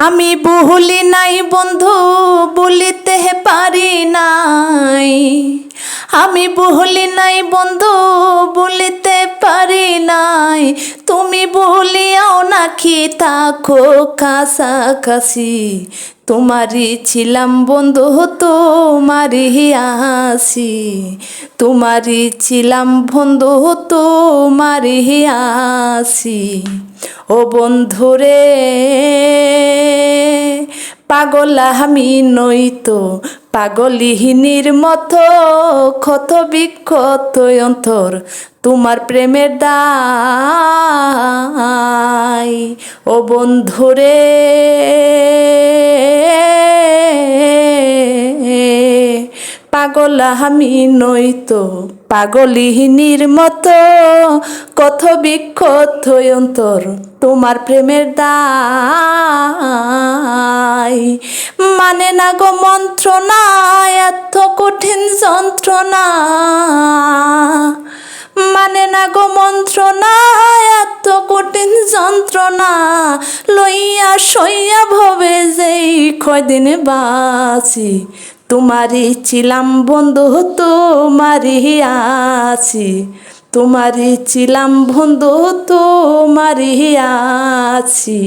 আমি বহলি নাই বন্ধু, বলিতে পারি নাই। আমি বহলি নাই বন্ধু, বলিতে পারি নাই। তুমি বলিয়াও নাকি থাকো কাছাকাছি। তোমারই ছিলাম বন্ধু, তোমারই আসি তোমারই ছিলাম বন্ধু, তোমারই আসি ও বন্ধুরে, পাগল আমি নই তো, পাগলিহীনির মতো, ক্ষত বিক্ষত অন্তর, তোমার প্রেমের দায়। ও বন্ধুরে পাগল আমি নই তো পাগলিহীনির মতো। কত বিক্ষত অন্তর তোমার প্রেমের দায়। মানে না গো মন্ত্রণা, এত কঠিন যন্ত্রণা। মানে না গো মন্ত্রণা, এত কঠিন যন্ত্রণা। লইয়া সইয়া ভবে যেই কয়দিন বাঁচি তোমারই ছিলাম বন্ধু তোমারই আছি। তোমারই ছিলাম বন্ধু তোমারই আছি।